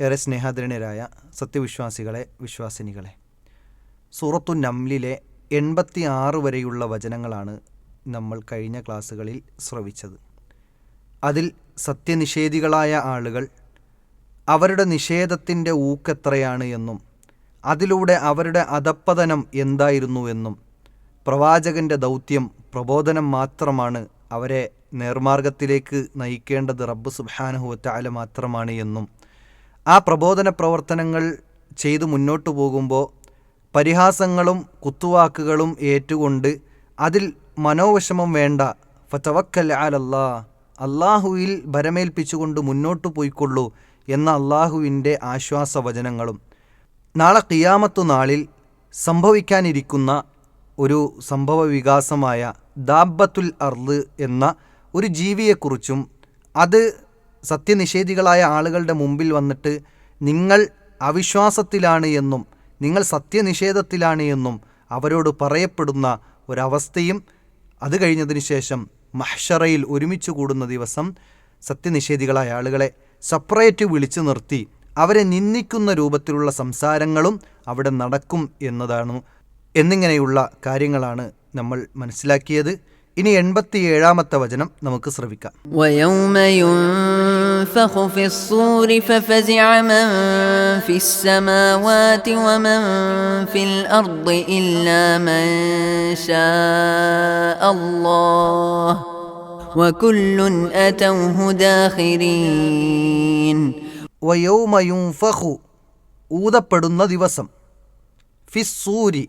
ഏറെ സ്നേഹാദരണരായ സത്യവിശ്വാസികളെ വിശ്വാസിനികളെ. സൂറത്തു നംലിലെ എൺപത്തി ആറ് വരെയുള്ള വചനങ്ങളാണ് നമ്മൾ കഴിഞ്ഞ ക്ലാസ്സുകളിൽ ശ്രവിച്ചത്. അതിൽ സത്യനിഷേധികളായ ആളുകൾ അവരുടെ നിഷേധത്തിന്റെ ഊക്കെത്രയാണ് എന്നും അതിലൂടെ അവരുടെ അധപ്പതനം എന്തായിരുന്നുവെന്നും പ്രവാചകന്റെ ദൗത്യം പ്രബോധനം മാത്രമാണ് അവരെ നേർമാർഗത്തിലേക്ക് നയിക്കേണ്ടത് റബ്ബ് സുബാനഹുവറ്റാല മാത്രമാണ് എന്നും ആ പ്രബോധന പ്രവർത്തനങ്ങൾ ചെയ്തു മുന്നോട്ടു പോകുമ്പോൾ പരിഹാസങ്ങളും കുത്തുവാക്കുകളും ഏറ്റുകൊണ്ട് അതിൽ മനോവിഷമം വേണ്ട. ഫതവക്കൽ അലല്ലാ. അള്ളാഹുവിൽ ഭരമേൽപ്പിച്ചുകൊണ്ട് മുന്നോട്ടു പോയിക്കൊള്ളൂ എന്ന അള്ളാഹുവിന്റെ ആശ്വാസവചനങ്ങളും. നാളെ കിയാമത്തു നാളിൽ സംഭവിക്കാനിരിക്കുന്ന ഒരു സംഭവ വികാസമായ ദാബത്തുൽ അർദ് എന്ന ഒരു ജീവിയെക്കുറിച്ചും അത് സത്യനിഷേധികളായ ആളുകളുടെ മുമ്പിൽ വന്നിട്ട് നിങ്ങൾ അവിശ്വാസത്തിലാണ് എന്നും നിങ്ങൾ സത്യനിഷേധത്തിലാണ് എന്നും അവരോട് പറയപ്പെടുന്ന ഒരവസ്ഥയും അത് കഴിഞ്ഞതിന് ശേഷം മഹ്ഷറയിൽ ഒരുമിച്ച് കൂടുന്ന ദിവസം സത്യനിഷേധികളായ ആളുകളെ സെപ്പറേറ്റ് വിളിച്ചു നിർത്തി അവരെ നിന്ദിക്കുന്ന രൂപത്തിലുള്ള സംസാരങ്ങളും അവിടെ നടക്കും എന്നതാണ് എന്നിങ്ങനെയുള്ള കാര്യങ്ങളാണ് നമ്മൾ മനസ്സിലാക്കിയത്. ഇനി എൺപത്തിയേഴാമത്തെ വചനം നമുക്ക് ശ്രവിക്കാം. ഊതപ്പെടുന്ന ദിവസം. ഫിസ്സൂരി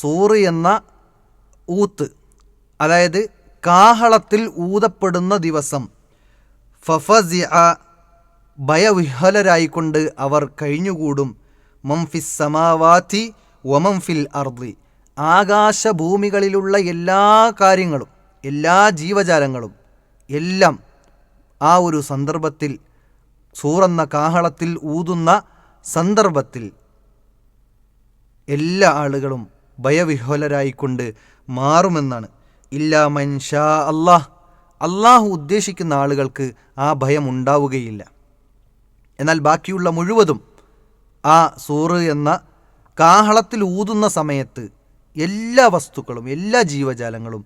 സൂറി എന്ന ഊത്ത്. അതായത് കാഹളത്തിൽ ഊതപ്പെടുന്ന ദിവസം. ഫഫസിഅ ഭയവിഹ്വലരായിക്കൊണ്ട് അവർ കഴിഞ്ഞുകൂടും. മംഫിസ് സമാവാത്തി ഒമംഫിൽ അർദി. ആകാശഭൂമികളിലുള്ള എല്ലാ കാര്യങ്ങളും എല്ലാ ജീവജാലങ്ങളും എല്ലാം ആ ഒരു സന്ദർഭത്തിൽ സൂറന്ന കാഹളത്തിൽ ഊതുന്ന സന്ദർഭത്തിൽ എല്ലാ ആളുകളും ഭയവിഹ്വലരായിക്കൊണ്ട് മാറുമെന്നാണ്. ഇല്ലാ മൻഷാ അള്ളാഹ് അള്ളാഹു ഉദ്ദേശിക്കുന്ന ആളുകൾക്ക് ആ ഭയം ഉണ്ടാവുകയില്ല. എന്നാൽ ബാക്കിയുള്ള മുഴുവതും ആ സൂറ് എന്ന കാഹളത്തിൽ ഊതുന്ന സമയത്ത് എല്ലാ വസ്തുക്കളും എല്ലാ ജീവജാലങ്ങളും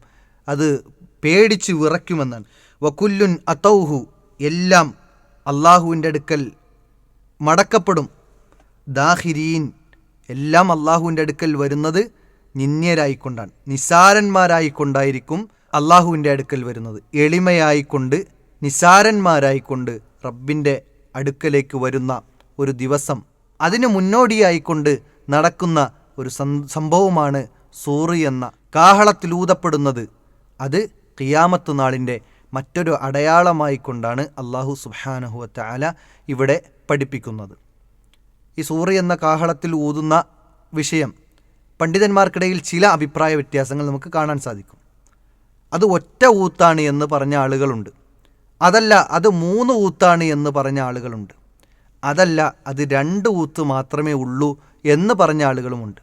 അത് പേടിച്ച് വിറയ്ക്കുമെന്നാണ്. വക്കുല്ലുൻ അതൗഹു എല്ലാം അള്ളാഹുവിന്റെ അടുക്കൽ മടക്കപ്പെടും. ദാഹിരീൻ. എല്ലാം അള്ളാഹുവിന്റെ അടുക്കൽ വരുന്നത് നിന്ദ്യരായിക്കൊണ്ടാണ് നിസാരന്മാരായിക്കൊണ്ടായിരിക്കും അള്ളാഹുവിന്റെ അടുക്കൽ വരുന്നത്. എളിമയായിക്കൊണ്ട് നിസാരന്മാരായിക്കൊണ്ട് റബ്ബിന്റെ അടുക്കലേക്ക് വരുന്ന ഒരു ദിവസം അതിന് മുന്നോടിയായിക്കൊണ്ട് നടക്കുന്ന ഒരു സംഭവമാണ് സൂറി എന്ന കാഹളത്തിലൂതപ്പെടുന്നത് അത് ഖിയാമത്ത് നാളിന്റെ മറ്റൊരു അടയാളമായിക്കൊണ്ടാണ് അള്ളാഹു സുബാനഹുവത്ത ആല ഇവിടെ പഠിപ്പിക്കുന്നത്. ഈ സൂറി എന്ന കാഹളത്തിൽ ഊതുന്ന വിഷയം പണ്ഡിതന്മാർക്കിടയിൽ ചില അഭിപ്രായ വ്യത്യാസങ്ങൾ നമുക്ക് കാണാൻ സാധിക്കും. അത് ഒറ്റ ഊത്താണ് എന്ന് പറഞ്ഞ ആളുകളുണ്ട്. അതല്ല അത് മൂന്ന് ഊത്താണ് എന്ന് പറഞ്ഞ ആളുകളുണ്ട്. അതല്ല അത് രണ്ട് ഊത്ത് മാത്രമേ ഉള്ളൂ എന്ന് പറഞ്ഞ ആളുകളുമുണ്ട്.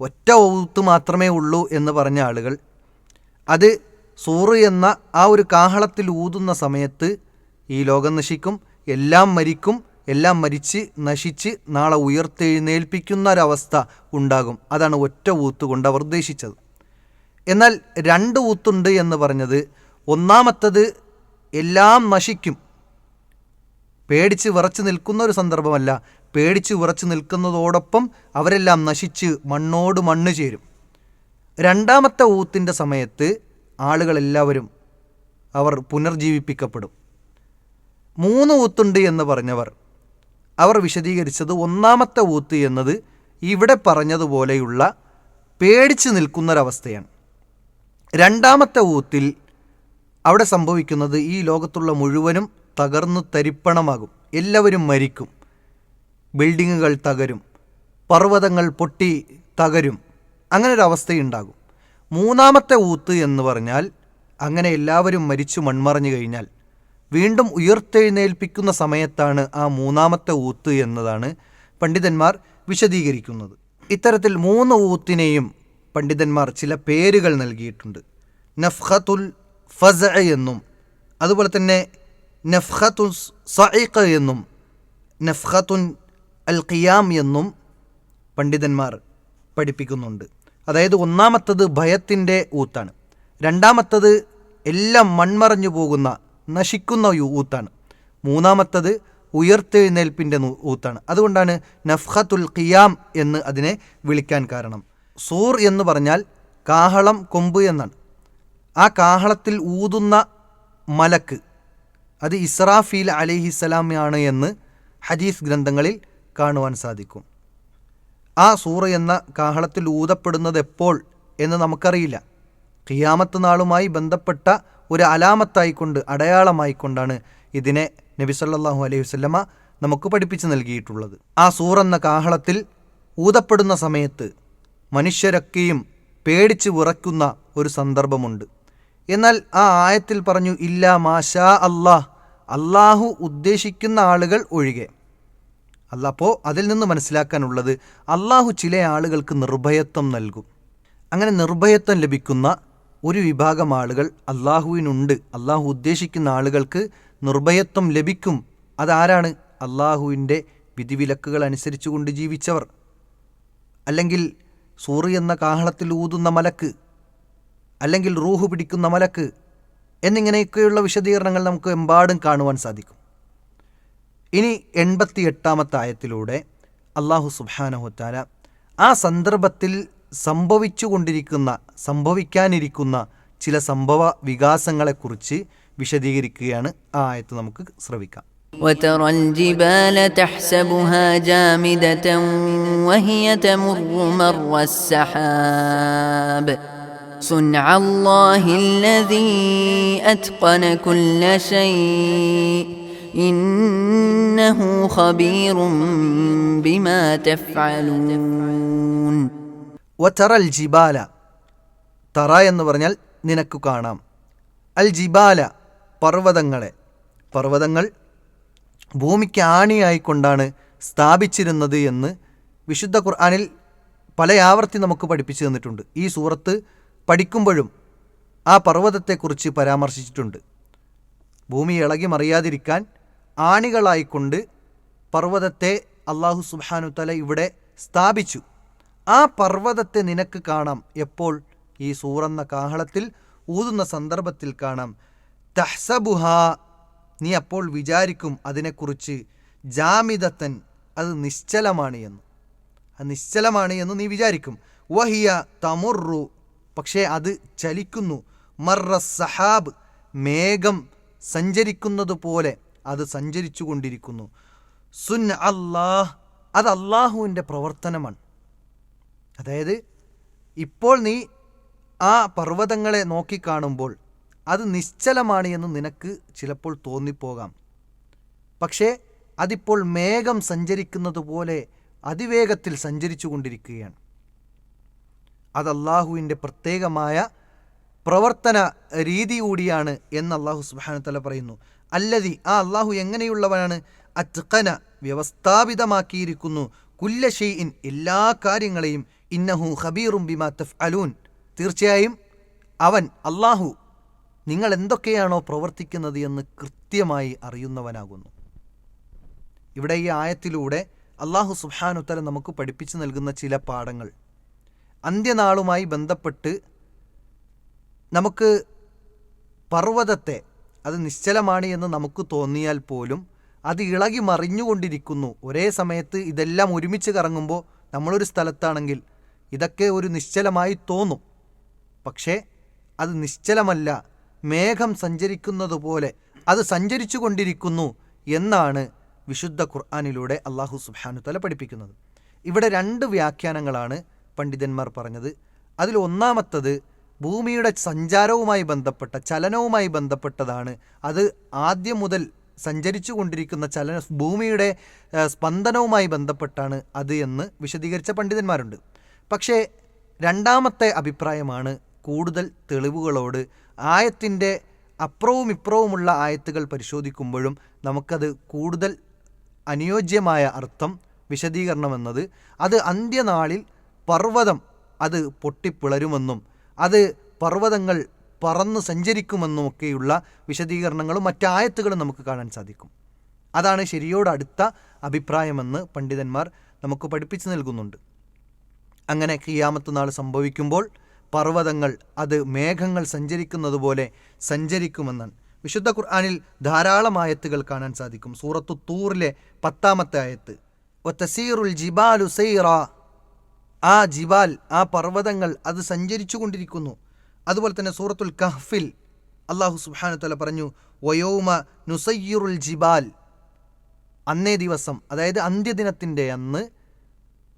ഒറ്റ ഊത്ത് മാത്രമേ ഉള്ളൂ എന്ന് പറഞ്ഞ ആളുകൾ അത് സൂറ് എന്ന ആ ഒരു കാഹളത്തിൽ ഊതുന്ന സമയത്ത് ഈ ലോകം നശിക്കും എല്ലാം മരിക്കും എല്ലാം മരിച്ച് നശിച്ച് നാളെ ഉയർത്തെഴുന്നേൽപ്പിക്കുന്ന ഒരവസ്ഥ ഉണ്ടാകും. അതാണ് ഒറ്റ ഊത്ത് കൊണ്ട് അവർ ഉദ്ദേശിച്ചത്. എന്നാൽ രണ്ട് ഊത്തുണ്ട് എന്ന് പറഞ്ഞത് ഒന്നാമത്തത് എല്ലാം നശിക്കും. പേടിച്ച് വിറച്ച് നിൽക്കുന്ന ഒരു സന്ദർഭമല്ല. പേടിച്ച് വിറച്ച് നിൽക്കുന്നതോടൊപ്പം അവരെല്ലാം നശിച്ച് മണ്ണോട് മണ്ണ് ചേരും. രണ്ടാമത്തെ ഊത്തിന്റെ സമയത്ത് ആളുകളെല്ലാവരും അവർ പുനർജീവിപ്പിക്കപ്പെടും. മൂന്ന് ഊത്തുണ്ട് എന്ന് പറഞ്ഞവർ അവർ വിശദീകരിച്ചത് ഒന്നാമത്തെ ഊത്ത് എന്നത് ഇവിടെ പറഞ്ഞതുപോലെയുള്ള പേടിച്ച് നിൽക്കുന്നൊരവസ്ഥയാണ്. രണ്ടാമത്തെ ഊത്തിൽ അവിടെ സംഭവിക്കുന്നത് ഈ ലോകത്തുള്ള മുഴുവനും തകർന്നു തരിപ്പണമാകും. എല്ലാവരും മരിക്കും. ബിൽഡിങ്ങുകൾ തകരും. പർവതങ്ങൾ പൊട്ടി തകരും. അങ്ങനെ ഒരു അവസ്ഥയുണ്ടാകും മൂന്നാമത്തെ ഊത്ത് എന്ന് പറഞ്ഞാൽ അങ്ങനെ എല്ലാവരും മരിച്ചു മൺമറഞ്ഞു കഴിഞ്ഞാൽ വീണ്ടും ഉയർത്തെഴുന്നേൽപ്പിക്കുന്ന സമയത്താണ് ആ മൂന്നാമത്തെ ഊത്ത് എന്നതാണ് പണ്ഡിതന്മാർ വിശദീകരിക്കുന്നത്. ഇത്തരത്തിൽ മൂന്ന് ഊത്തിനെയും പണ്ഡിതന്മാർ ചില പേരുകൾ നൽകിയിട്ടുണ്ട്. നഫ്ഹത്തുൽ ഫസ എന്നും അതുപോലെ തന്നെ നഫ്ഹത്തുൽ സൈഖ എന്നും നഫ്ഹത്തുൻ അൽ ഖിയാം എന്നും പണ്ഡിതന്മാർ പഠിപ്പിക്കുന്നുണ്ട്. അതായത് ഒന്നാമത്തത് ഭയത്തിന്റെ ഊത്താണ്. രണ്ടാമത്തത് എല്ലാം മൺമറഞ്ഞു പോകുന്ന നശിക്കുന്ന ഊത്താണ്. മൂന്നാമത്തത് ഉയർത്തെഴുന്നേൽപ്പിന്റെ ഊത്താണ്. അതുകൊണ്ടാണ് നഫ്ഹത്തുൽ ഖിയാം എന്ന് അതിനെ വിളിക്കാൻ കാരണം. സൂർ എന്ന് പറഞ്ഞാൽ കാഹളം കൊമ്പ് എന്നാണ്. ആ കാഹളത്തിൽ ഊതുന്ന മലക്ക് അത് ഇസ്രാഫീൽ അലിഹിസ്സലാമാണ് എന്ന് ഹദീസ് ഗ്രന്ഥങ്ങളിൽ കാണുവാൻ സാധിക്കും. ആ സൂറ എന്ന കാഹളത്തിൽ ഊതപ്പെടുന്നത് എപ്പോൾ എന്ന് നമുക്കറിയില്ല. ഖിയാമത്ത് നാളുമായി ബന്ധപ്പെട്ട ഒരു അലാമത്തായിക്കൊണ്ട് അടയാളമായിക്കൊണ്ടാണ് ഇതിനെ നബി സല്ലല്ലാഹു അലൈഹി വസല്ലമ നമുക്ക് പഠിപ്പിച്ചു നൽകിയിട്ടുള്ളത്. ആ സൂറെന്ന കാഹളത്തിൽ ഊതപ്പെടുന്ന സമയത്ത് മനുഷ്യരൊക്കെയും പേടിച്ച് വിറയ്ക്കുന്ന ഒരു സന്ദർഭമുണ്ട്. എന്നാൽ ആ ആയത്തിൽ പറഞ്ഞു ഇല്ല മാഷാ അല്ലാഹ്. അള്ളാഹു ഉദ്ദേശിക്കുന്ന ആളുകൾ ഒഴികെ. അല്ല അപ്പോൾ അതിൽ നിന്ന് മനസ്സിലാക്കാനുള്ളത് അള്ളാഹു ചില ആളുകൾക്ക് നിർഭയത്വം നൽകും. അങ്ങനെ നിർഭയത്വം ലഭിക്കുന്ന ഒരു വിഭാഗം ആളുകൾ അള്ളാഹുവിനുണ്ട് അള്ളാഹു ഉദ്ദേശിക്കുന്ന ആളുകൾക്ക് നിർഭയത്വം ലഭിക്കും. അതാരാണ്? അള്ളാഹുവിന്റെ വിധിവിലക്കുകൾ അനുസരിച്ചുകൊണ്ട് ജീവിച്ചവർ. അല്ലെങ്കിൽ സൂറി എന്ന കാഹളത്തിൽ ഊതുന്ന മലക്ക്. അല്ലെങ്കിൽ റൂഹ് പിടിക്കുന്ന മലക്ക്. എന്നിങ്ങനെയൊക്കെയുള്ള വിശദീകരണങ്ങൾ നമുക്ക് എമ്പാടും കാണുവാൻ സാധിക്കും. ഇനി എൺപത്തി എട്ടാമത്തെ ആയത്തിലൂടെ അള്ളാഹു സുബാനഹുത്താല ആ സന്ദർഭത്തിൽ സംഭവിച്ചു കൊണ്ടിരിക്കുന്ന സംഭവിക്കാനിരിക്കുന്ന ചില സംഭവ വികാസങ്ങളെക്കുറിച്ച് വിശദീകരിക്കുകയാണ് ആ ആയത്ത് നമുക്ക് ശ്രവിക്കാം وترى الجبال تحسبها جامدة وهي تمر مر السحاب صنع الله الذي أتقن كل شيء إنه خبير بما تفعلون വറ്ററൽ ജിബാല. തറ എന്ന് പറഞ്ഞാൽ നിനക്ക് കാണാം. അൽ ജിബാല പർവതങ്ങളെ. പർവതങ്ങൾ ഭൂമിക്ക് ആണിയായിക്കൊണ്ടാണ് സ്ഥാപിച്ചിരുന്നത് എന്ന് വിശുദ്ധ ഖുർആാനിൽ പല ആവർത്തി നമുക്ക് പഠിപ്പിച്ചു തന്നിട്ടുണ്ട്. ഈ സൂറത്ത് പഠിക്കുമ്പോഴും ആ പർവതത്തെക്കുറിച്ച് പരാമർശിച്ചിട്ടുണ്ട്. ഭൂമി ഇളകി മറിയാതിരിക്കാൻ ആണികളായിക്കൊണ്ട് പർവതത്തെ അള്ളാഹു സുബാനുത്തല തല ഇവിടെ സ്ഥാപിച്ചു. ആ പർവതത്തെ നിനക്ക് കാണാം. എപ്പോൾ? ഈ സൂറന്ന കാഹളത്തിൽ ഊതുന്ന സന്ദർഭത്തിൽ കാണാം. തഹ്സബുഹ നീ അപ്പോൾ വിചാരിക്കും അതിനെക്കുറിച്ച് ജാമിതത്തൻ അത് നിശ്ചലമാണ് എന്ന്. അത് നിശ്ചലമാണ് എന്ന് നീ വിചാരിക്കും. വഹിയ തമുറു പക്ഷേ അത് ചലിക്കുന്നു. മർറ സഹാബ് മേഘം സഞ്ചരിക്കുന്നത് പോലെ അത് സഞ്ചരിച്ചു കൊണ്ടിരിക്കുന്നു സുൻ അല്ലാഹ് അത് അള്ളാഹുവിന്റെ പ്രവർത്തനമാണ്. അതായത് ഇപ്പോൾ നീ ആ പർവതങ്ങളെ നോക്കിക്കാണുമ്പോൾ അത് നിശ്ചലമാണ് എന്ന് നിനക്ക് ചിലപ്പോൾ തോന്നിപ്പോകാം. പക്ഷേ അതിപ്പോൾ മേഘം സഞ്ചരിക്കുന്നത് പോലെ അതിവേഗത്തിൽ സഞ്ചരിച്ചു കൊണ്ടിരിക്കുകയാണ്. അത് അള്ളാഹുവിന്റെ പ്രത്യേകമായ പ്രവർത്തന രീതി കൂടിയാണ് എന്ന് അള്ളാഹു സുബാനത്തല പറയുന്നു. അല്ലതി ആ അള്ളാഹു എങ്ങനെയുള്ളവനാണ്? അത്ഖന വ്യവസ്ഥാപിതമാക്കിയിരിക്കുന്നു. കുല്ലഷെയ്ൻ എല്ലാ കാര്യങ്ങളെയും ഇന്നഹു ഖബീറും ബിമാ തഫ് അലൂൻ തീർച്ചയായും അവൻ അള്ളാഹു നിങ്ങൾ എന്തൊക്കെയാണോ പ്രവർത്തിക്കുന്നത് എന്ന് കൃത്യമായി അറിയുന്നവനാകുന്നു. ഇവിടെ ഈ ആയത്തിലൂടെ അള്ളാഹു സുബ്ഹാനുത്തല നമുക്ക് പഠിപ്പിച്ചു നൽകുന്ന ചില പാഠങ്ങൾ. അന്ത്യനാളുമായി ബന്ധപ്പെട്ട് നമുക്ക് പർവതത്തെ അത് നിശ്ചലമാണ് എന്ന് നമുക്ക് തോന്നിയാൽ പോലും അത് ഇളകി മറിഞ്ഞുകൊണ്ടിരിക്കുന്നു. ഒരേ സമയത്ത് ഇതെല്ലാം ഒരുമിച്ച് കറങ്ങുമ്പോൾ നമ്മളൊരു സ്ഥലത്താണെങ്കിൽ ഇതൊക്കെ ഒരു നിശ്ചലമായി തോന്നും. പക്ഷേ അത് നിശ്ചലമല്ല. മേഘം സഞ്ചരിക്കുന്നത് പോലെ അത് സഞ്ചരിച്ചു കൊണ്ടിരിക്കുന്നു എന്നാണ് വിശുദ്ധ ഖുർആാനിലൂടെ അള്ളാഹു സുബ്ഹാനു തല പഠിപ്പിക്കുന്നത്. ഇവിടെ രണ്ട് വ്യാഖ്യാനങ്ങളാണ് പണ്ഡിതന്മാർ പറഞ്ഞത്. അതിൽ ഒന്നാമത്തത് ഭൂമിയുടെ സഞ്ചാരവുമായി ബന്ധപ്പെട്ട ചലനവുമായി ബന്ധപ്പെട്ടതാണ്. അത് ആദ്യം മുതൽ സഞ്ചരിച്ചു കൊണ്ടിരിക്കുന്ന ചലന ഭൂമിയുടെ സ്പന്ദനവുമായി ബന്ധപ്പെട്ടാണ് അത് എന്ന് വിശദീകരിച്ച പണ്ഡിതന്മാരുണ്ട്. പക്ഷേ രണ്ടാമത്തെ അഭിപ്രായമാണ് കൂടുതൽ തെളിവുകളോട്. ആയത്തിന്റെ അപ്പുറവും ഇപ്പുറവുമുള്ള ആയത്തുകൾ പരിശോധിക്കുമ്പോഴും നമുക്കത് കൂടുതൽ അനുയോജ്യമായ അർത്ഥം വിശദീകരണമെന്നത് അത് അന്ത്യനാളിൽ പർവതം അത് പൊട്ടിപ്പിളരുമെന്നും അത് പർവതങ്ങൾ പറന്ന് സഞ്ചരിക്കുമെന്നുമൊക്കെയുള്ള വിശദീകരണങ്ങളും മറ്റായത്തുകളും നമുക്ക് കാണാൻ സാധിക്കും. അതാണ് ശരിയോടടുത്ത അഭിപ്രായമെന്ന് പണ്ഡിതന്മാർ നമുക്ക് പഠിപ്പിച്ചു നൽകുന്നുണ്ട്. അങ്ങനെ കിയാമത്ത് നാൾ സംഭവിക്കുമ്പോൾ പർവതങ്ങൾ അത് മേഘങ്ങൾ സഞ്ചരിക്കുന്നത് പോലെ സഞ്ചരിക്കുമെന്നാണ്. വിശുദ്ധ ഖുർആാനിൽ ധാരാളം ആയത്തുകൾ കാണാൻ സാധിക്കും. സൂറത്തു തൂറിലെ പത്താമത്തെ ആയത്ത്. ഒത്തസീറുൽ ജിബാലു സൈറ. ആ ജിബാൽ ആ പർവതങ്ങൾ അത് സഞ്ചരിച്ചു കൊണ്ടിരിക്കുന്നു. അതുപോലെ തന്നെ സൂറത്തുൽ കഹ്ഫിൽ അള്ളാഹു സുബ്ഹാനഹു തആല പറഞ്ഞു വയോമ നുസയ്യുറുൽ ജിബാൽ. അന്നേ ദിവസം അതായത് അന്ത്യദിനത്തിന്റെ അന്ന്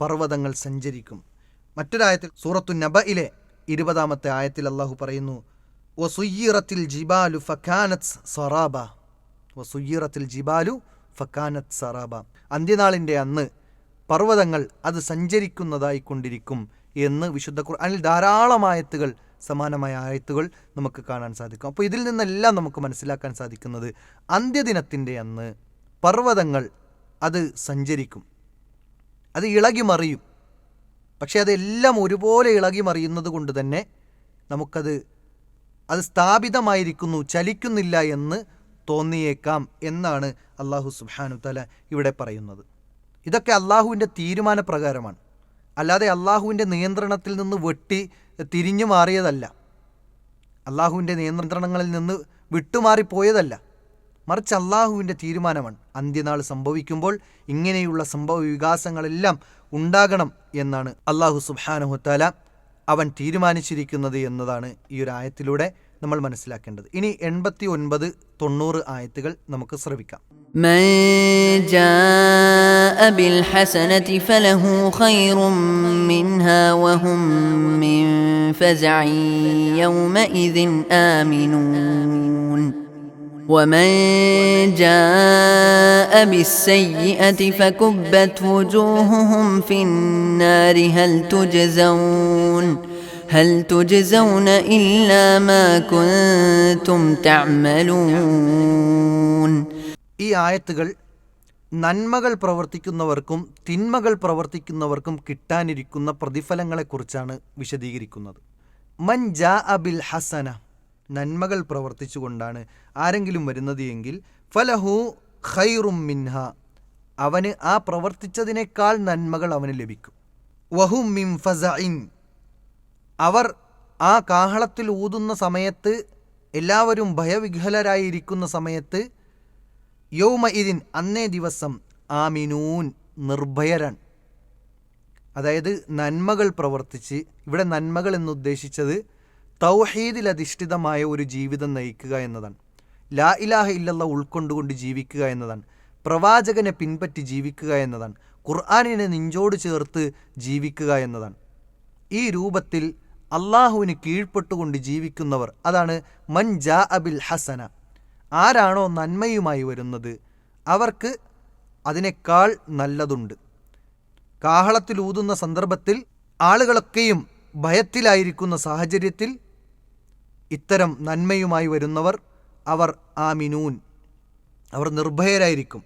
പർവതങ്ങൾ സഞ്ചരിക്കും. മറ്റൊരായത്തിൽ സൂറത്തു നബയിലെ ഇരുപതാമത്തെ ആയത്തിൽ അള്ളാഹു പറയുന്നു വസുയ്യറത്തിൽ ജിബാലു ഫക്കാനത്ത് സറാബ. വസുയ്യറത്തിൽ ജിബാലു ഫക്കാനത്ത് സറാബ. അന്ത്യനാളിന്റെ അന്ന് പർവതങ്ങൾ അത് സഞ്ചരിക്കുന്നതായി കൊണ്ടിരിക്കും എന്ന് വിശുദ്ധ ഖുർആനിൽ ധാരാളം ആയത്തുകൾ സമാനമായ ആയത്തുകൾ നമുക്ക് കാണാൻ സാധിക്കും. അപ്പോൾ ഇതിൽ നിന്നെല്ലാം നമുക്ക് മനസ്സിലാക്കാൻ സാധിക്കുന്നത് അന്ത്യദിനത്തിന്റെ അന്ന് പർവതങ്ങൾ അത് സഞ്ചരിക്കും. അത് ഇളകി മറിയും പക്ഷേ അതെല്ലാം ഒരുപോലെ ഇളകി മറിയുന്നത് കൊണ്ട് തന്നെ നമുക്കത് അത് സ്ഥാപിതമായിരിക്കുന്നു ചലിക്കുന്നില്ല എന്ന് തോന്നിയേക്കാം എന്നാണ് അള്ളാഹു സുബാനു തല ഇവിടെ പറയുന്നത്. ഇതൊക്കെ അള്ളാഹുവിന്റെ തീരുമാനപ്രകാരമാണ്. അല്ലാതെ അള്ളാഹുവിന്റെ നിയന്ത്രണത്തിൽ നിന്ന് വെട്ടി തിരിഞ്ഞു മാറിയതല്ല. അള്ളാഹുവിന്റെ നിയന്ത്രണങ്ങളിൽ നിന്ന് വിട്ടുമാറിപ്പോയതല്ല. മറിച്ച് അള്ളാഹുവിന്റെ തീരുമാനമാണ്. അന്ത്യനാൾ സംഭവിക്കുമ്പോൾ ഇങ്ങനെയുള്ള സംഭവ വികാസങ്ങളെല്ലാം ഉണ്ടാകണം എന്നാണ് അള്ളാഹു സുബാനുഹുത്താല അവൻ തീരുമാനിച്ചിരിക്കുന്നത് എന്നതാണ് ഈ ഒരു ആയത്തിലൂടെ നമ്മൾ മനസ്സിലാക്കേണ്ടത്. ഇനി എൺപത്തി ഒൻപത് തൊണ്ണൂറ് ആയത്തുകൾ നമുക്ക് ശ്രവിക്കാം. ഫസഅ ആമിനൂൻ. ومن جاء بالسيئة فكبت وجوههم في النار هل تجزون هل تجزون إلا ما كنتم تعملون ഈ ആയത്തുകൾ നന്മകൾ പ്രവർത്തിക്കുന്നവർക്കും തിന്മകൾ പ്രവർത്തിക്കുന്നവർക്കും കിട്ടാനിരിക്കുന്ന പ്രതിഫലങ്ങളെക്കുറിച്ചാണ് വിശദീകരിക്കുന്നത് മൻ ജാ അബിൽ ഹസന നന്മകൾ പ്രവർത്തിച്ചുകൊണ്ടാണ് ആരെങ്കിലും വരുന്നത് എങ്കിൽ ഫലഹു ഖൈറും മിൻഹ അവന് ആ പ്രവർത്തിച്ചതിനേക്കാൾ നന്മകൾ അവന് ലഭിക്കും. വഹും മിം ഫസഇൻ അവർ ആ കാഹളത്തിൽ ഊതുന്ന സമയത്ത് എല്ലാവരും ഭയവിഹ്വലരായിരിക്കുന്ന സമയത്ത് യൗമ ഇതിൻ അന്നേ ദിവസം ആമിനൂൻ നിർഭയരാണ് അതായത് നന്മകൾ പ്രവർത്തിച്ച് ഇവിടെ നന്മകൾ എന്നുദ്ദേശിച്ചത് തൗഹീദിൽ അധിഷ്ഠിതമായ ഒരു ജീവിതം നയിക്കുക എന്നതാണ്. ലാ ഇലാഹ ഇല്ലല്ല ഉൾക്കൊണ്ടുകൊണ്ട് ജീവിക്കുക എന്നതാണ്. പ്രവാചകനെ പിൻപറ്റി ജീവിക്കുക എന്നതാണ്. ഖുർആാനിനെ നെഞ്ചോട് ചേർത്ത് ജീവിക്കുക എന്നതാണ്. ഈ രൂപത്തിൽ അള്ളാഹുവിന് കീഴ്പ്പെട്ടുകൊണ്ട് ജീവിക്കുന്നവർ അതാണ് മൻ ജാ അബിൽ ഹസന. ആരാണോ നന്മയുമായി വരുന്നത് അവർക്ക് അതിനേക്കാൾ നല്ലതുണ്ട്. കാഹളത്തിലൂതുന്ന സന്ദർഭത്തിൽ ആളുകളൊക്കെയും ഭയത്തിലായിരിക്കുന്ന സാഹചര്യത്തിൽ ഇത്തരം നന്മയുമായി വരുന്നവർ അവർ ആമിനൂൻ. അവർ നിർഭയരായിരിക്കും.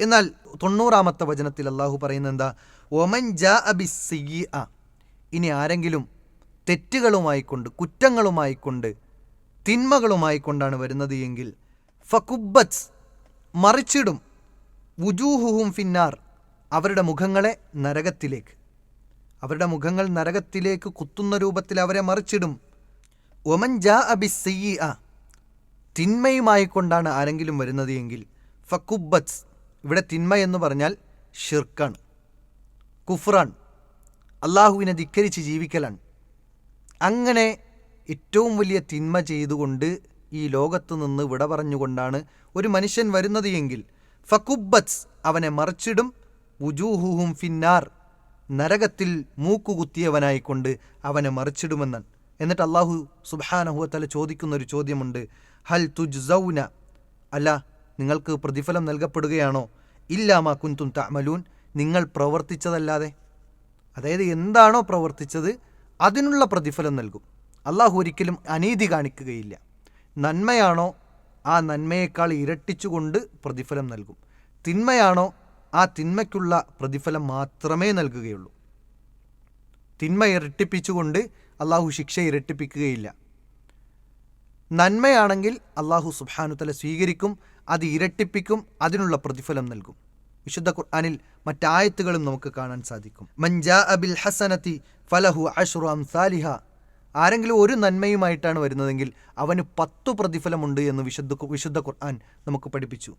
എന്നാൽ തൊണ്ണൂറാമത്തെ വചനത്തിൽ അള്ളാഹു പറയുന്നത് എന്താ? ഒമൻ ജാ അബി സിയി അ ഇനി ആരെങ്കിലും തെറ്റുകളുമായി കൊണ്ട് തെറ്റുകളുമായിക്കൊണ്ട് കുറ്റങ്ങളുമായിക്കൊണ്ട് തിന്മകളുമായിക്കൊണ്ടാണ് വരുന്നത് എങ്കിൽ ഫക്കുബത്ത് മറിച്ചിടും. വുജൂഹുഹും ഫിന്നാർ. അവരുടെ മുഖങ്ങളെ നരകത്തിലേക്ക്. അവരുടെ മുഖങ്ങൾ നരകത്തിലേക്ക് കുത്തുന്ന രൂപത്തിൽ അവരെ മറിച്ചിടും. ഒമൻ ജാ അബി സയ്യി അ തിന്മയുമായി കൊണ്ടാണ് ആരെങ്കിലും വരുന്നത് എങ്കിൽ ഫക്കുബത്ത് ഇവിടെ തിന്മ എന്ന് പറഞ്ഞാൽ ഷിർക്കാണ് കുഫ്റാൻ അള്ളാഹുവിനെ ധിക്കരിച്ച് ജീവിക്കലാണ്. അങ്ങനെ ഏറ്റവും വലിയ തിന്മ ചെയ്തുകൊണ്ട് ഈ ലോകത്തു നിന്ന് വിട പറഞ്ഞുകൊണ്ടാണ് ഒരു മനുഷ്യൻ വരുന്നത് എങ്കിൽ ഫക്കുബത്ത് അവനെ മറിച്ചിടും ഉജൂഹുഹും ഫിന്നാർ നരകത്തിൽ മൂക്കുകുത്തിയവനായിക്കൊണ്ട് അവനെ മറിച്ചിടുമെന്നാണ്. എന്നിട്ട് അള്ളാഹു സുബാനഹുവത്തല ചോദിക്കുന്ന ഒരു ചോദ്യമുണ്ട്. ഹൽ തുജ്സൗന? അല്ല നിങ്ങൾക്ക് പ്രതിഫലം നൽകപ്പെടുകയാണോ? ഇല്ലാമാ കുന്തും തമലൂൻ നിങ്ങൾ പ്രവർത്തിച്ചതല്ലാതെ. അതായത് എന്താണോ പ്രവർത്തിച്ചത് അതിനുള്ള പ്രതിഫലം നൽകും. അള്ളാഹു ഒരിക്കലും അനീതി കാണിക്കുകയില്ല. നന്മയാണോ ആ നന്മയേക്കാൾ ഇരട്ടിച്ചുകൊണ്ട് പ്രതിഫലം നൽകും. തിന്മയാണോ ആ തിന്മയ്ക്കുള്ള പ്രതിഫലം മാത്രമേ നൽകുകയുള്ളൂ. തിന്മ ഇരട്ടിപ്പിച്ചുകൊണ്ട് അള്ളാഹു ശിക്ഷ ഇരട്ടിപ്പിക്കുകയില്ല. നന്മയാണെങ്കിൽ അള്ളാഹു സുബാനുത്തല സ്വീകരിക്കും അത് ഇരട്ടിപ്പിക്കും അതിനുള്ള പ്രതിഫലം നൽകും. വിശുദ്ധ ഖുർആാനിൽ മറ്റായത്തുകളും നമുക്ക് കാണാൻ സാധിക്കും. മഞ്ജാ അബിൽ ഹസനത്തി ഫലഹു അഷുറാം സാലിഹ ആരെങ്കിലും ഒരു നന്മയുമായിട്ടാണ് വരുന്നതെങ്കിൽ അവന് പത്തു പ്രതിഫലമുണ്ട് എന്ന് വിശുദ്ധ വിശുദ്ധ ഖുർആൻ നമുക്ക് പഠിപ്പിച്ചു.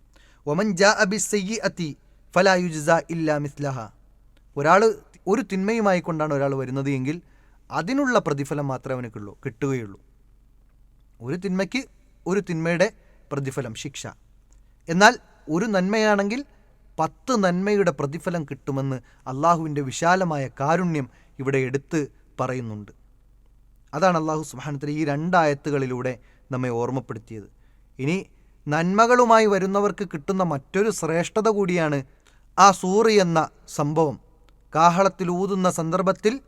ഒമൻ ജാ അബി സയ്യി അത്തി ഫലായുജ ഇല്ലാ മിസ്ലഹ. ഒരാൾ ഒരു തിന്മയുമായി കൊണ്ടാണ് ഒരാൾ വരുന്നത് എങ്കിൽ അതിനുള്ള പ്രതിഫലം മാത്രമേ അവനക്കുള്ളൂ കിട്ടുകയുള്ളൂ. ഒരു തിന്മയ്ക്ക് ഒരു തിന്മയുടെ പ്രതിഫലം ശിക്ഷ. എന്നാൽ ഒരു നന്മയാണെങ്കിൽ പത്ത് നന്മയുടെ പ്രതിഫലം കിട്ടുമെന്ന് അള്ളാഹുവിന്റെ വിശാലമായ കാരുണ്യം ഇവിടെ എടുത്ത് പറയുന്നുണ്ട്. അതാണ് അള്ളാഹു സുബാനത്തിൽ ഈ രണ്ടായത്തുകളിലൂടെ നമ്മെ ഓർമ്മപ്പെടുത്തിയത്. ഇനി നന്മകളുമായി വരുന്നവർക്ക് കിട്ടുന്ന മറ്റൊരു ശ്രേഷ്ഠത കൂടിയാണ് ആ സൂറി എന്ന സംഭവം. കാഹളത്തിൽ ഊതുന്ന സന്ദർഭത്തിൽ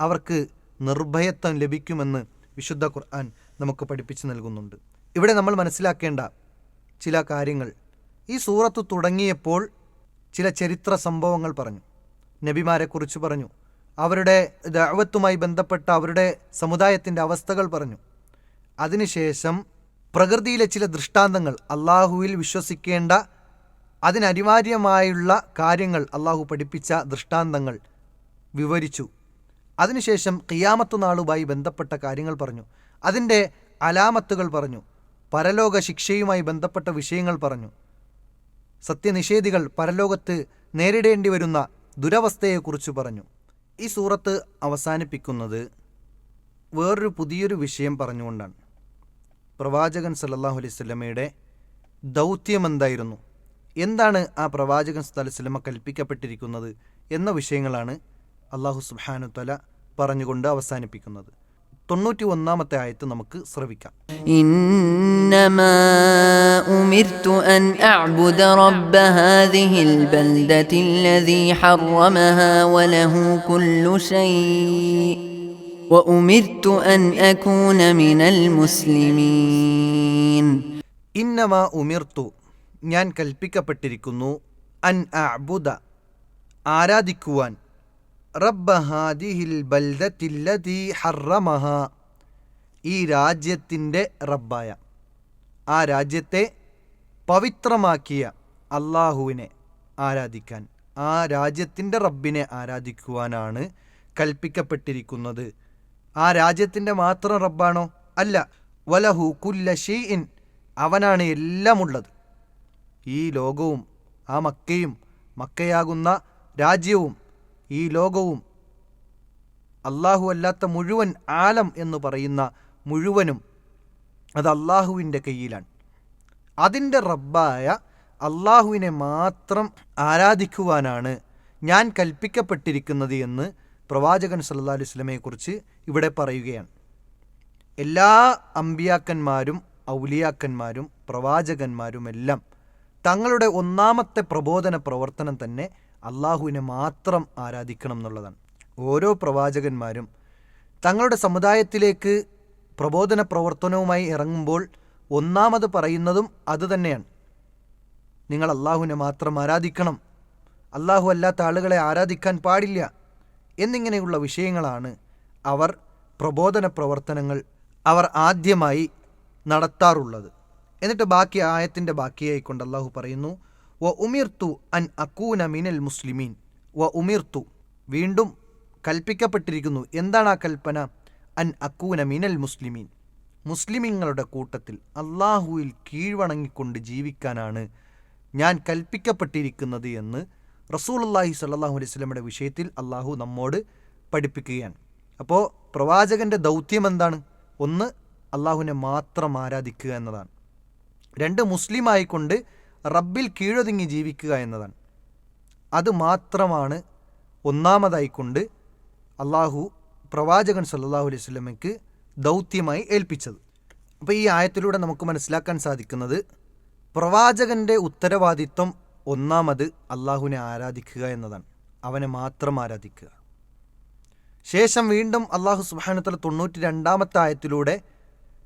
അവർക്ക് നിർഭയത്വം ലഭിക്കുമെന്ന് വിശുദ്ധ ഖുർആൻ നമുക്ക് പഠിപ്പിച്ചു നൽകുന്നുണ്ട്. ഇവിടെ നമ്മൾ മനസ്സിലാക്കേണ്ട ചില കാര്യങ്ങൾ. ഈ സൂറത്ത് തുടങ്ങിയപ്പോൾ ചില ചരിത്ര സംഭവങ്ങൾ പറഞ്ഞു. നബിമാരെക്കുറിച്ച് പറഞ്ഞു. അവരുടെ ദഅവത്തുമായി ബന്ധപ്പെട്ട അവരുടെ സമുദായത്തിന്റെ അവസ്ഥകൾ പറഞ്ഞു. അതിനുശേഷം പ്രകൃതിയിലെ ചില ദൃഷ്ടാന്തങ്ങൾ അള്ളാഹുവിൽ വിശ്വസിക്കേണ്ട അതിനനിവാര്യമായുള്ള കാര്യങ്ങൾ അള്ളാഹു പഠിപ്പിച്ച ദൃഷ്ടാന്തങ്ങൾ വിവരിച്ചു. അതിനുശേഷം കിയാമത്ത് നാളുമായി ബന്ധപ്പെട്ട കാര്യങ്ങൾ പറഞ്ഞു. അതിന്റെ അലാമത്തുകൾ പറഞ്ഞു. പരലോക ശിക്ഷയുമായി ബന്ധപ്പെട്ട വിഷയങ്ങൾ പറഞ്ഞു. സത്യനിഷേധികൾ പരലോകത്ത് നേരിടേണ്ടി വരുന്ന ദുരവസ്ഥയെക്കുറിച്ച് പറഞ്ഞു. ഈ സൂറത്ത് അവസാനിപ്പിക്കുന്നത് വേറൊരു പുതിയൊരു വിഷയം പറഞ്ഞുകൊണ്ടാണ്. പ്രവാചകൻ സല്ലാഹു അലൈഹി സ്വലമയുടെ ദൗത്യം എന്തായിരുന്നു? എന്താണ് ആ പ്രവാചകൻ അലൈഹി കൽപ്പിക്കപ്പെട്ടിരിക്കുന്നത് എന്ന വിഷയങ്ങളാണ് അള്ളാഹു സുബാനുത്തല തല പറഞ്ഞുകൊണ്ട് അവസാനിപ്പിക്കുന്നത് തൊണ്ണൂറ്റി ഒന്നാമത്തെ ആയത്ത് നമുക്ക് ശ്രവിക്കാം إنما أمرت أن أعبد رب هذه البلدة الذي حرمها وله كل شيء وأمرت أن أكون من المسلمين ഇന്നമ ഉമിർത്തു ഞാൻ കൽപ്പിക്കപ്പെട്ടിരിക്കുന്നു അൻ അബുദ ആരാധിക്കുവാൻ റബ്ബ ഹാദിഹിൽ ബൽദത്തില്ലതി ഹറമഹ ഈ രാജ്യത്തിന്റെ റബ്ബായ. ആ രാജ്യത്തെ പവിത്രമാക്കിയ അള്ളാഹുവിനെ ആരാധിക്കാൻ ആ രാജ്യത്തിന്റെ റബ്ബിനെ ആരാധിക്കുവാനാണ് കൽപ്പിക്കപ്പെട്ടിരിക്കുന്നത്. ആ രാജ്യത്തിന്റെ മാത്രം റബ്ബാണോ? അല്ല. വലഹു കുല്ല ഇൻ അവനാണ് എല്ലാം ഉള്ളത് ഈ ലോകവും ആ മക്കയും മക്കയാകുന്ന രാജ്യവും ഈ ലോകവും അള്ളാഹു അല്ലാത്ത മുഴുവൻ ആലം എന്ന് പറയുന്ന മുഴുവനും അത് അള്ളാഹുവിന്റെ കയ്യിലാണ്. അതിന്റെ റബ്ബായ അള്ളാഹുവിനെ മാത്രം ആരാധിക്കുവാനാണ് ഞാൻ കൽപ്പിക്കപ്പെട്ടിരിക്കുന്നത് എന്ന് പ്രവാചകൻ സല്ലാ അലൈഹി സ്വലമയെക്കുറിച്ച് ഇവിടെ പറയുകയാണ്. എല്ലാ അമ്പിയാക്കന്മാരും ഔലിയാക്കന്മാരും പ്രവാചകന്മാരും എല്ലാം തങ്ങളുടെ ഒന്നാമത്തെ പ്രബോധന പ്രവർത്തനം തന്നെ അള്ളാഹുവിനെ മാത്രം ആരാധിക്കണം എന്നുള്ളതാണ്. ഓരോ പ്രവാചകന്മാരും തങ്ങളുടെ സമുദായത്തിലേക്ക് പ്രബോധന പ്രവർത്തനവുമായി ഇറങ്ങുമ്പോൾ ഒന്നാമത് പറയുന്നതും അതുതന്നെയാണ് നിങ്ങൾ അള്ളാഹുവിനെ മാത്രം ആരാധിക്കണം. അള്ളാഹു അല്ലാത്ത ആളുകളെ ആരാധിക്കാൻ പാടില്ല എന്നിങ്ങനെയുള്ള വിഷയങ്ങളാണ് അവർ പ്രബോധന പ്രവർത്തനങ്ങൾ അവർ ആദ്യമായി നടത്താറുള്ളത്. എന്നിട്ട് ബാക്കി ആയത്തിന്റെ ബാക്കിയായിക്കൊണ്ട് അള്ളാഹു പറയുന്നു വ ഉമിർത്തു അൻ അക്കൂന മിനൽ മുസ്ലിമീൻ. വ ഉമിർത്തു വീണ്ടും കൽപ്പിക്കപ്പെട്ടിരിക്കുന്നു. എന്താണ് ആ കൽപ്പന? അൻ അക്കൂന മിനൽ മുസ്ലിമീൻ. മുസ്ലിമിങ്ങളുടെ കൂട്ടത്തിൽ അള്ളാഹുവിൽ കീഴ്വണങ്ങിക്കൊണ്ട് ജീവിക്കാനാണ് ഞാൻ കൽപ്പിക്കപ്പെട്ടിരിക്കുന്നത് എന്ന് റസൂലുള്ളാഹി സ്വല്ലല്ലാഹു അലൈഹി സ്വലമയുടെ വിഷയത്തിൽ അള്ളാഹു നമ്മോട് പഠിപ്പിക്കുകയാണ്. അപ്പോൾ പ്രവാചകന്റെ ദൗത്യം എന്താണ്? ഒന്ന് അള്ളാഹുവിനെ മാത്രം ആരാധിക്കുക എന്നതാണ്. രണ്ട് മുസ്ലിം ആയിക്കൊണ്ട് റബ്ബിൽ കീഴൊതുങ്ങി ജീവിക്കുക എന്നതാണ്. അത് മാത്രമാണ് ഒന്നാമതായി കൊണ്ട് അള്ളാഹു പ്രവാചകൻ സല്ലാഹു അലൈഹി സ്വലമയ്ക്ക് ദൗത്യമായി ഏൽപ്പിച്ചത്. അപ്പോൾ ഈ ആയത്തിലൂടെ നമുക്ക് മനസ്സിലാക്കാൻ സാധിക്കുന്നത് പ്രവാചകന്റെ ഉത്തരവാദിത്വം ഒന്നാമത് അള്ളാഹുവിനെ ആരാധിക്കുക എന്നതാണ്. അവനെ മാത്രം ആരാധിക്കുക. ശേഷം വീണ്ടും അള്ളാഹു സുബാനത്തല തൊണ്ണൂറ്റി രണ്ടാമത്തെ ആയത്തിലൂടെ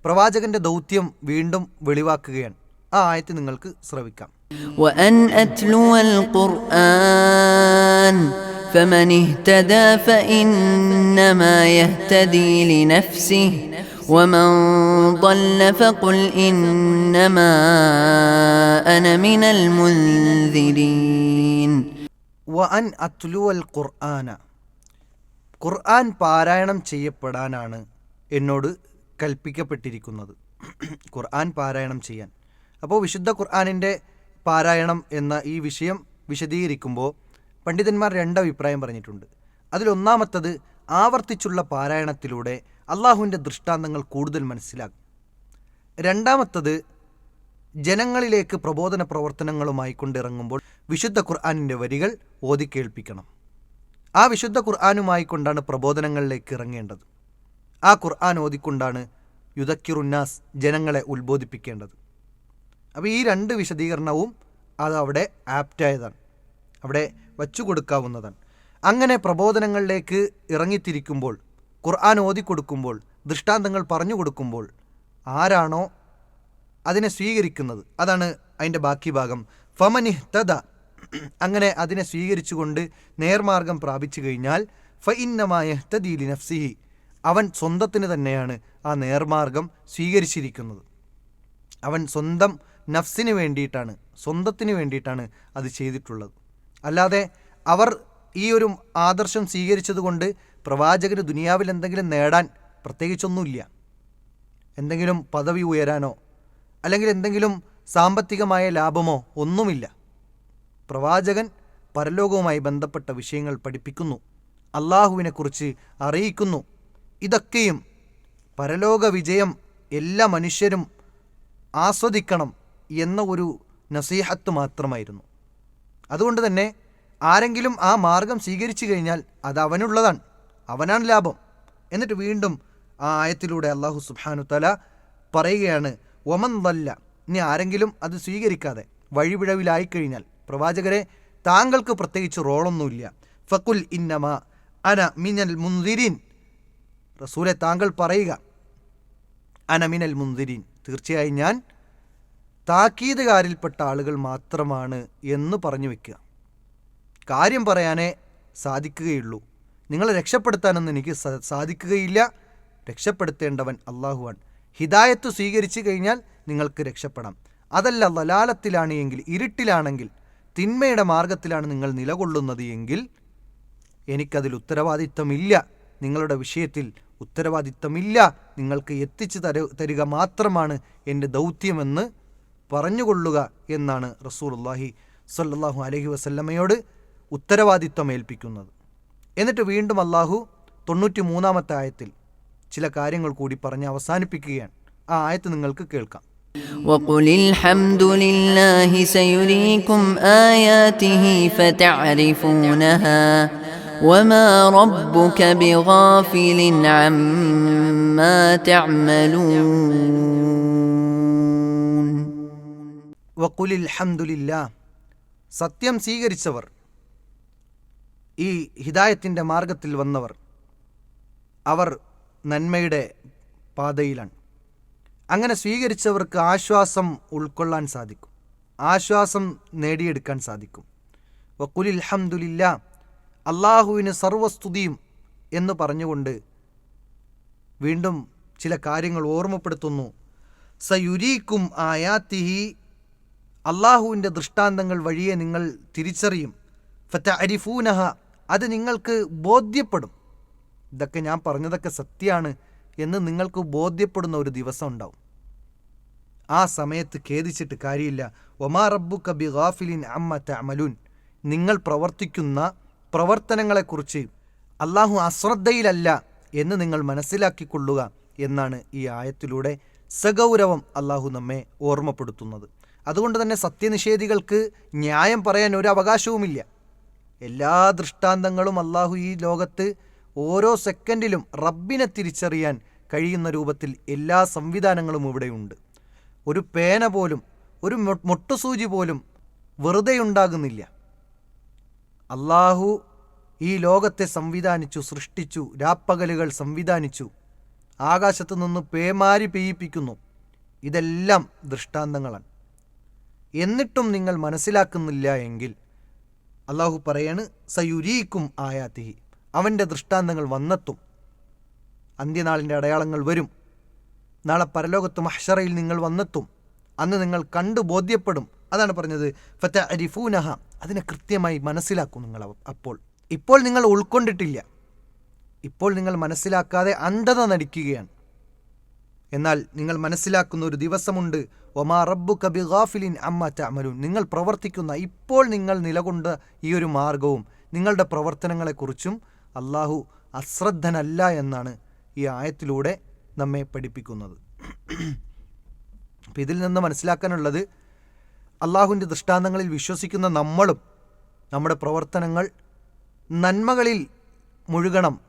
പ്രവാചകന്റെ ദൗത്യം വീണ്ടും വെളിവാക്കുകയാണ്. ആ ആയത്ത് നിങ്ങൾക്ക് ശ്രവിക്കാം وأن أتلو القرآن فمن اهتدى فإنما يهتدي لنفسه ومن ضل فقل إنما أنا من المنذرين വ അൻ അത്ലുവൽ ഖുർആന ഖുർആൻ പാരായണം ചെയ്യപ്പെടാനാണ് എന്നോട് കൽപ്പിക്കപ്പെട്ടിരിക്കുന്നത് ഖുർആൻ പാരായണം ചെയ്യാൻ അപ്പോൾ വിശുദ്ധ ഖുർആാനിന്റെ പാരായണം എന്ന ഈ വിഷയം വിശദീകരിക്കുമ്പോൾ പണ്ഡിതന്മാർ രണ്ട് അഭിപ്രായം പറഞ്ഞിട്ടുണ്ട് അതിലൊന്നാമത്തത് ആവർത്തിച്ചുള്ള പാരായണത്തിലൂടെ അള്ളാഹുവിന്റെ ദൃഷ്ടാന്തങ്ങൾ കൂടുതൽ മനസ്സിലാകും രണ്ടാമത്തത് ജനങ്ങളിലേക്ക് പ്രബോധന പ്രവർത്തനങ്ങളുമായി കൊണ്ടിറങ്ങുമ്പോൾ വിശുദ്ധ ഖുർആാനിന്റെ വരികൾ ഓതി കേൾപ്പിക്കണം. ആ വിശുദ്ധ ഖുർആാനുമായി കൊണ്ടാണ് പ്രബോധനങ്ങളിലേക്ക് ഇറങ്ങേണ്ടത്. ആ ഖുർആൻ ഓതിക്കൊണ്ടാണ് യുദക്കിറുന്നാസ് ജനങ്ങളെ ഉത്ബോധിപ്പിക്കേണ്ടത്. അപ്പോൾ ഈ രണ്ട് വിശദീകരണവും അത് അവിടെ ആപ്റ്റായതാണ്. അവിടെ വച്ചു കൊടുക്കാവുന്നതാണ്. അങ്ങനെ പ്രബോധനങ്ങളിലേക്ക് ഇറങ്ങിത്തിരിക്കുമ്പോൾ ഖുർആൻ ഓതിക്കൊടുക്കുമ്പോൾ ദൃഷ്ടാന്തങ്ങൾ പറഞ്ഞു കൊടുക്കുമ്പോൾ ആരാണോ അതിനെ സ്വീകരിക്കുന്നത്? അതാണ് അതിന്റെ ബാക്കി ഭാഗം. ഫമനി തദ അങ്ങനെ അതിനെ സ്വീകരിച്ചുകൊണ്ട് നേർമാർഗം പ്രാപിച്ചു കഴിഞ്ഞാൽ ഫ ഇന്നമായ തദീലി നഫ്സിഹി അവൻ സ്വന്തത്തിന് തന്നെയാണ് ആ നേർമാർഗം സ്വീകരിച്ചിരിക്കുന്നത്. അവൻ സ്വന്തം നഫ്സിന് വേണ്ടിയിട്ടാണ് സ്വന്തത്തിന് വേണ്ടിയിട്ടാണ് അത് ചെയ്തിട്ടുള്ളത്. അല്ലാതെ അവർ ഈ ഒരു ആദർശം സ്വീകരിച്ചതുകൊണ്ട് പ്രവാചകന് ദുനിയാവിൽ എന്തെങ്കിലും നേടാൻ പ്രത്യേകിച്ചൊന്നുമില്ല. എന്തെങ്കിലും പദവി ഉയരാനോ അല്ലെങ്കിൽ എന്തെങ്കിലും സാമ്പത്തികമായ ലാഭമോ ഒന്നുമില്ല. പ്രവാചകൻ പരലോകവുമായി ബന്ധപ്പെട്ട വിഷയങ്ങൾ പഠിപ്പിക്കുന്നു അള്ളാഹുവിനെക്കുറിച്ച് അറിയിക്കുന്നു. ഇതൊക്കെയും പരലോക വിജയം എല്ലാ മനുഷ്യരും ആസ്വദിക്കണം എന്ന ഒരു നസീഹത്ത് മാത്രമായിരുന്നു. അതുകൊണ്ട് തന്നെ ആരെങ്കിലും ആ മാർഗം സ്വീകരിച്ചു കഴിഞ്ഞാൽ അത് അവനുള്ളതാണ്. അവനാണ് ലാഭം. എന്നിട്ട് വീണ്ടും ആ ആയത്തിലൂടെ അള്ളാഹു സുബാനു തല പറയുകയാണ് ഒമൻ വല്ല ഇനി ആരെങ്കിലും അത് സ്വീകരിക്കാതെ വഴിപിഴവിലായിക്കഴിഞ്ഞാൽ പ്രവാചകരെ താങ്കൾക്ക് പ്രത്യേകിച്ച് റോളൊന്നുമില്ല. ഫക്കുൽ ഇന്നമ അന മിനൽ മുന്തിരീൻ റസൂലെ താങ്കൾ പറയുക അന മിനൽ മുന്തിരീൻ തീർച്ചയായും ഞാൻ താക്കീതുകാരിൽപ്പെട്ട ആളുകൾ മാത്രമാണ് എന്ന് പറഞ്ഞു വെക്കുക. കാര്യം പറയാനേ സാധിക്കുകയുള്ളൂ. നിങ്ങളെ രക്ഷപ്പെടുത്താനൊന്നും എനിക്ക് സാധിക്കുകയില്ല. രക്ഷപ്പെടുത്തേണ്ടവൻ അള്ളാഹുവാണ് ഹിദായത്ത് സ്വീകരിച്ചു കഴിഞ്ഞാൽ നിങ്ങൾക്ക് രക്ഷപ്പെടാം. അതല്ല ലലാലത്തിലാണ് എങ്കിൽ ഇരുട്ടിലാണെങ്കിൽ തിന്മയുടെ മാർഗത്തിലാണ് നിങ്ങൾ നിലകൊള്ളുന്നത് എങ്കിൽ എനിക്കതിൽ ഉത്തരവാദിത്തമില്ല നിങ്ങളുടെ വിഷയത്തിൽ ഉത്തരവാദിത്തമില്ല നിങ്ങൾക്ക് എത്തിച്ചു തരുക മാത്രമാണ് എന്റെ ദൗത്യമെന്ന് പറഞ്ഞുകൊള്ളുക എന്നാണ് റസൂലുള്ളാഹി സ്വല്ലല്ലാഹു അലൈഹി വസല്ലമയോട് ഉത്തരവാദിത്തം ഏൽപ്പിക്കുന്നത് എന്നിട്ട് വീണ്ടും അള്ളാഹു തൊണ്ണൂറ്റി മൂന്നാമത്തെ ആയത്തിൽ ചില കാര്യങ്ങൾ കൂടി പറഞ്ഞ് അവസാനിപ്പിക്കുകയാണ് ആ ആയത്ത് നിങ്ങൾക്ക് കേൾക്കാം وقل الحمد لله سيريكم آياته فتعرفونها وما ربك بغافل عما تعملون വക്കുലിൽ ഹംദുലില്ല സത്യം സ്വീകരിച്ചവർ ഈ ഹിദായത്തിന്റെ മാർഗത്തിൽ വന്നവർ അവർ നന്മയുടെ പാതയിലാണ്. അങ്ങനെ സ്വീകരിച്ചവർക്ക് ആശ്വാസം ഉൾക്കൊള്ളാൻ സാധിക്കും. ആശ്വാസം നേടിയെടുക്കാൻ സാധിക്കും. വക്കുലിൽ ഹംദുലില്ല അള്ളാഹുവിന് സർവസ്തുതിയും എന്ന് പറഞ്ഞുകൊണ്ട് വീണ്ടും ചില കാര്യങ്ങൾ ഓർമ്മപ്പെടുത്തുന്നു. സയുരീക്കും ആയാത്തിഹി അള്ളാഹുവിന്റെ ദൃഷ്ടാന്തങ്ങൾ വഴിയെ നിങ്ങൾ തിരിച്ചറിയും. ഫറ്റ അരിഫൂനഹ അത് നിങ്ങൾക്ക് ബോധ്യപ്പെടും. ഇതൊക്കെ ഞാൻ പറഞ്ഞതൊക്കെ സത്യമാണ് എന്ന് നിങ്ങൾക്ക് ബോധ്യപ്പെടുന്ന ഒരു ദിവസം ഉണ്ടാവും. ആ സമയത്ത് ഖേദിച്ചിട്ട് കാര്യമില്ല. ഒമാ റബ്ബു കബി ഗാഫിലിൻ അമ്മ തമലുൻ നിങ്ങൾ പ്രവർത്തിക്കുന്ന പ്രവർത്തനങ്ങളെക്കുറിച്ച് അള്ളാഹു അശ്രദ്ധയിലല്ല എന്ന് നിങ്ങൾ മനസ്സിലാക്കിക്കൊള്ളുക എന്നാണ് ഈ ആയത്തിലൂടെ സഗൗരവം അള്ളാഹു നമ്മെ ഓർമ്മപ്പെടുത്തുന്നത്. അതുകൊണ്ട് തന്നെ സത്യനിഷേധികൾക്ക് ന്യായം പറയാൻ ഒരു അവകാശവുമില്ല. എല്ലാ ദൃഷ്ടാന്തങ്ങളും അള്ളാഹു ഈ ലോകത്ത് ഓരോ സെക്കൻഡിലും റബ്ബിനെ തിരിച്ചറിയാൻ കഴിയുന്ന രൂപത്തിൽ എല്ലാ സംവിധാനങ്ങളും ഇവിടെയുണ്ട്. ഒരു പേന പോലും ഒരു മൊട്ടുസൂചി പോലും വെറുതെ ഉണ്ടാകുന്നില്ല അള്ളാഹു ഈ ലോകത്തെ സംവിധാനിച്ചു സൃഷ്ടിച്ചു രാപ്പകലുകൾ സംവിധാനിച്ചു ആകാശത്തു നിന്ന് പേമാരി പെയ്യിപ്പിക്കുന്നു. ഇതെല്ലാം ദൃഷ്ടാന്തങ്ങളാണ്. എന്നിട്ടും നിങ്ങൾ മനസ്സിലാക്കുന്നില്ല എങ്കിൽ അള്ളാഹു പറയാണ് സയുരീക്കും ആയാത്തിഹി. അവന്റെ ദൃഷ്ടാന്തങ്ങൾ വന്നെത്തും. അന്ത്യനാളിന്റെ അടയാളങ്ങൾ വരും. നാളെ പരലോകത്ത് മഹ്ഷറയിൽ നിങ്ങൾ വന്നെത്തും. അന്ന് നിങ്ങൾ കണ്ടു ബോധ്യപ്പെടും. അതാണ് പറഞ്ഞത് ഫത്ത അരിഫൂനഹ അതിനെ കൃത്യമായി മനസ്സിലാക്കും നിങ്ങൾ അപ്പോൾ. ഇപ്പോൾ നിങ്ങൾ ഉൾക്കൊണ്ടിട്ടില്ല. ഇപ്പോൾ നിങ്ങൾ മനസ്സിലാക്കാതെ അന്ധത നടിക്കുകയാണ്. എന്നാൽ നിങ്ങൾ മനസ്സിലാക്കുന്ന ഒരു ദിവസമുണ്ട്. ഒമാ റബ്ബു കബി ഗാഫിലിൻ അമ്മ തമലൂൻ നിങ്ങൾ പ്രവർത്തിക്കുന്ന ഇപ്പോൾ നിങ്ങൾ നിലകൊണ്ട ഈ ഒരു മാർഗവും നിങ്ങളുടെ പ്രവർത്തനങ്ങളെക്കുറിച്ചും അള്ളാഹു അശ്രദ്ധനല്ല എന്നാണ് ഈ ആയത്തിലൂടെ നമ്മെ പഠിപ്പിക്കുന്നത്. അപ്പം ഇതിൽ നിന്ന് മനസ്സിലാക്കാനുള്ളത് അള്ളാഹുവിന്റെ ദൃഷ്ടാന്തങ്ങളിൽ വിശ്വസിക്കുന്ന നമ്മളും നമ്മുടെ പ്രവർത്തനങ്ങൾ നന്മകളിൽ മുഴുകണം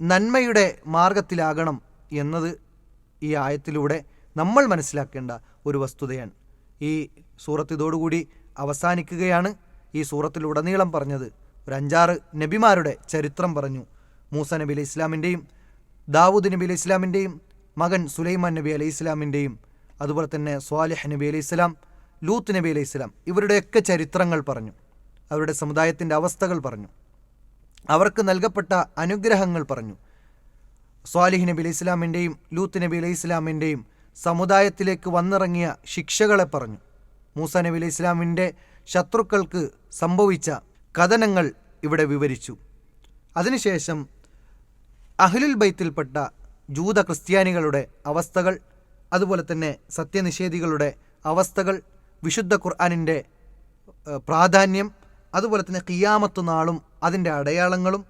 നന്മയുടെ മാർഗത്തിലാകണം എന്നത് ഈ ആയത്തിലൂടെ നമ്മൾ മനസ്സിലാക്കേണ്ട ഒരു വസ്തുതയാണ്. ഈ സൂറത്ത് ഇതോടുകൂടി അവസാനിക്കുകയാണ്. ഈ സൂറത്തിലുടനീളം പറഞ്ഞത് ഒരു അഞ്ചാറ് നബിമാരുടെ ചരിത്രം പറഞ്ഞു. മൂസ നബി അലൈഹി ഇസ്ലാമിന്റെയും ദാവൂദ് നബി അലൈഹി ഇസ്ലാമിന്റെയും മകൻ സുലൈമാൻ നബി അലൈഹി ഇസ്ലാമിന്റെയും അതുപോലെ തന്നെ സ്വാലിഹ് നബി അലൈഹി ഇസ്ലാം ലൂത്ത് നബി അലൈഹി ഇസ്ലാം ഇവരുടെയൊക്കെ ചരിത്രങ്ങൾ പറഞ്ഞു. അവരുടെ സമുദായത്തിന്റെ അവസ്ഥകൾ പറഞ്ഞു. അവർക്ക് നൽകപ്പെട്ട അനുഗ്രഹങ്ങൾ പറഞ്ഞു. സ്വാലിഹ് നബി അലൈഹി ഇസ്ലാമിന്റെയും ലൂത്ത് നബി അലൈഹി ഇസ്ലാമിന്റെയും സമുദായത്തിലേക്ക് വന്നിറങ്ങിയ ശിക്ഷകളെ പറഞ്ഞു. മൂസ നബി അലൈഹി ഇസ്ലാമിന്റെ ശത്രുക്കൾക്ക് സംഭവിച്ച കഥനങ്ങൾ ഇവിടെ വിവരിച്ചു. അതിനുശേഷം അഹ്ലുൽ ബൈത്തിൽപ്പെട്ട ജൂത ക്രിസ്ത്യാനികളുടെ അവസ്ഥകൾ അതുപോലെ തന്നെ സത്യനിഷേധികളുടെ അവസ്ഥകൾ വിശുദ്ധ ഖുർആാനിന്റെ പ്രാധാന്യം അതുപോലെ തന്നെ കിയാമത്ത് നാളും അതിന്റെ അടയാളങ്ങളും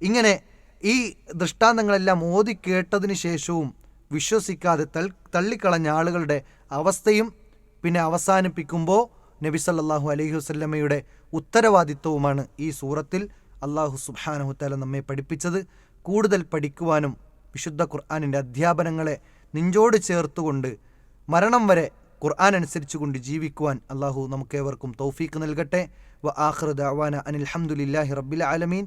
ഇങ്ങനെ ഈ ദൃഷ്ടാന്തങ്ങളെല്ലാം ഓതി കേട്ടതിന് ശേഷവും വിശ്വസിക്കാതെ തള്ളിക്കളഞ്ഞ ആളുകളുടെ അവസ്ഥയും പിന്നെ അവസാനിപ്പിക്കുമ്പോൾ നബി സല്ലാഹു അലൈഹി വസ്ല്ലമ്മയുടെ ഉത്തരവാദിത്വവുമാണ് ഈ സൂറത്തിൽ അള്ളാഹു സുബ്ഹാനഹു തആല നമ്മെ പഠിപ്പിച്ചത്. കൂടുതൽ പഠിക്കുവാനും വിശുദ്ധ ഖുർആാനിന്റെ അധ്യാപനങ്ങളെ നെഞ്ചോട് ചേർത്തുകൊണ്ട് മരണം വരെ ഖുർആൻ അനുസരിച്ചുകൊണ്ട് ജീവിക്കുവാൻ അള്ളാഹു നമുക്കേവർക്കും തൗഫീക്ക് നൽകട്ടെ. വ ആഹ്റദ് അവാന ഹംദുലില്ലാഹി റബ്ബിൽ ആലമീൻ.